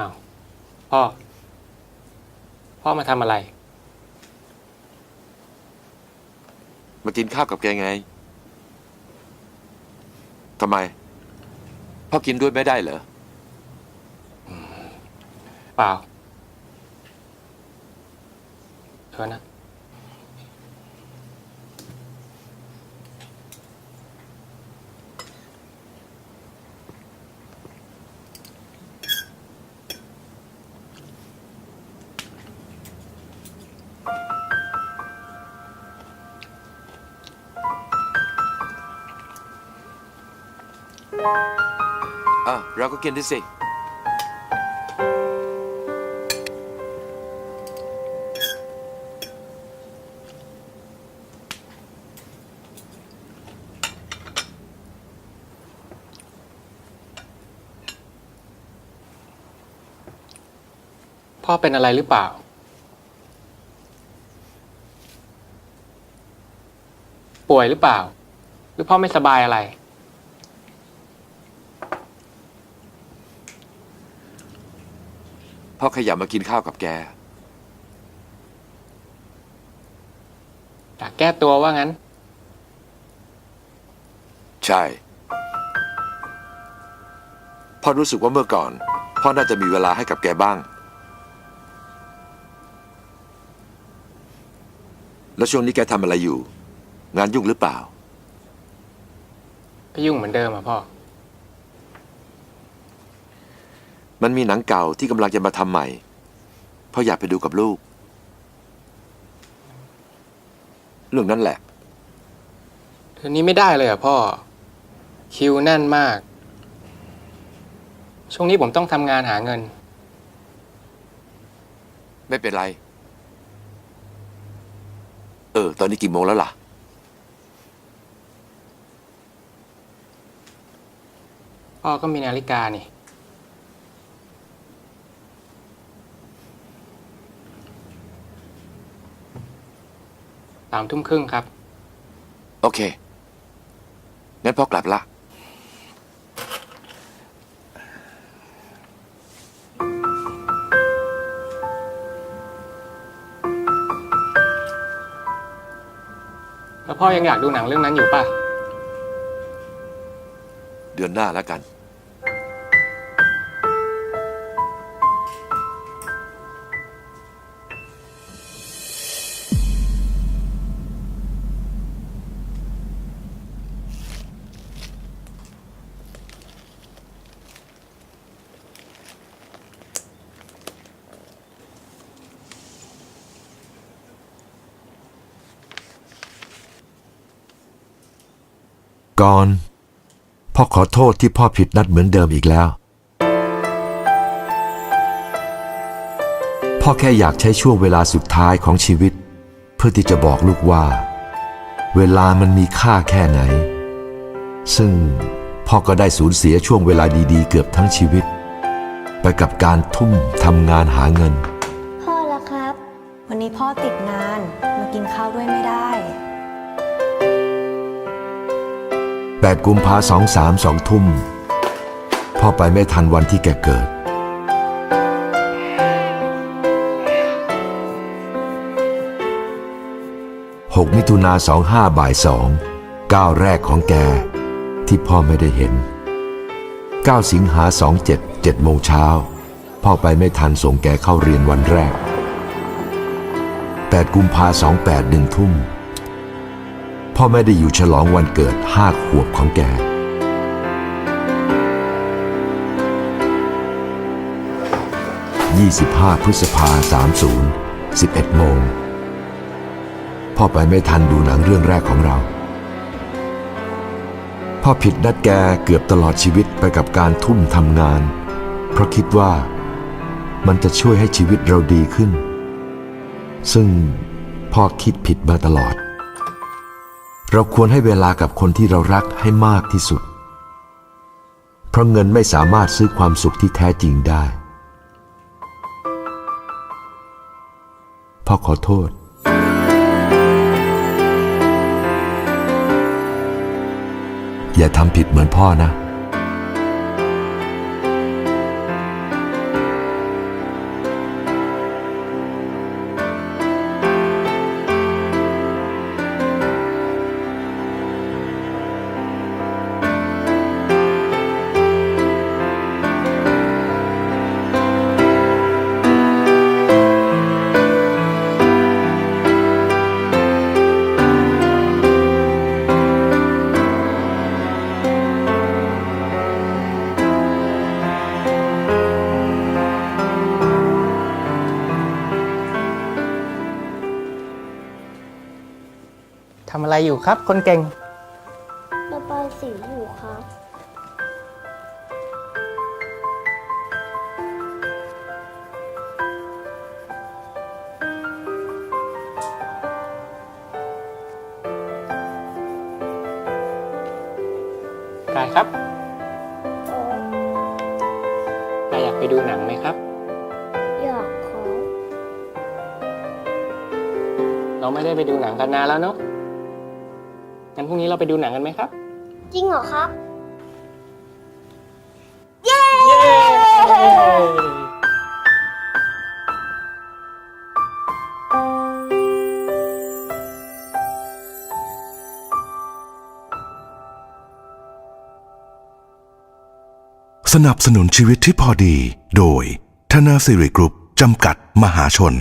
อ้าวพ่อ พ่อมาทำอะไร มากินข้าวกับแกไง ทำไม พ่อกินด้วยไม่ได้เหรอ เปล่าเธอนะ อะเราก็กินด้วยสิ พ่อเป็นอะไรหรือเปล่า ป่วยหรือเปล่า หรือพ่อไม่สบายอะไร พ่อขยันมากินข้าวกับแก อยากแก้ตัวว่างั้น ใช่ พ่อรู้สึกว่าเมื่อก่อน พ่อน่าจะมีเวลาให้กับแกบ้าง แล้วช่วงนี้แกทำอะไรอยู่ งานยุ่งหรือเปล่า ก็ยุ่งเหมือนเดิมอะพ่อ มันมีหนังเก่าที่กำลังจะมาทำใหม่พ่ออยากไปดูกับลูก เรื่องนั้นแหละเทือนี้ไม่ได้เลยเหรอะพ่อ คิวแน่นมาก ช่วงนี้ผมต้องทำงานหาเงิน ไม่เป็นไร เออ ตอนนี้กี่โมงแล้วล่ะ พ่อก็มีนาฬิกานี่ สามทุ่มครึ่งครับ โอเค งั้นพ่อกลับละ แล้วพ่อยังอยากดูหนังเรื่องนั้นอยู่ป่ะ เดือนหน้าแล้วกัน ก่อน พ่อขอโทษที่พ่อผิดนัดเหมือนเดิมอีกแล้ว พ่อแค่อยากใช้ช่วงเวลาสุดท้ายของชีวิต เพื่อที่จะบอกลูกว่า เวลามันมีค่าแค่ไหน ซึ่งพ่อก็ได้สูญเสียช่วงเวลาดีๆ เกือบทั้งชีวิต ไปกับการทุ่มทำงานหาเงิน พ่อละครับ วันนี้พ่อติดงานมากินข้าวด้วยไม่ได้ 8 กุมภาสองสามสองทุ่ม พ่อไปไม่ทันวันที่แกเกิด 6 มิถุนาสองห้าบ่ายสองก้าวแรกของแกที่พ่อไม่ได้เห็น 9 สิงหาสองเจ็ดเจ็ดโมงเช้า พ่อไปไม่ทันส่งแกเข้าเรียนวันแรก 8 กุมภาสองแปดหนึ่งทุ่ม พ่อไม่ได้อยู่ฉลองวันเกิดห้าขวบของแก 25 พฤษภา 30 11 โมง พ่อไปไม่ทันดูหนังเรื่องแรกของเรา พ่อผิดนัดแกเกือบตลอดชีวิตไปกับการทุ่มทำงาน เพราะคิดว่ามันจะช่วยให้ชีวิตเราดีขึ้น ซึ่งพ่อคิดผิดมาตลอด เราควรให้เวลากับคนที่เรารักให้มากที่สุด เพราะเงินไม่สามารถซื้อความสุขที่แท้จริงได้ พ่อขอโทษ อย่าทำผิดเหมือนพ่อนะ อะไรอยู่ครับ คนเก่ง ระบายสีอยู่ครับ กายครับเออกายอยากไปดูหนังไหมครับ อยากครับ เราไม่ได้ไปดูหนังกันนานแล้วเนาะ งั้นพรุ่งนี้เราไปดูหนังกันไหมครับ จริงเหรอครับ เย้ สนับสนุนชีวิตที่พอดี โดย ธนาสิริกรุ๊ปจำกัดมหาชน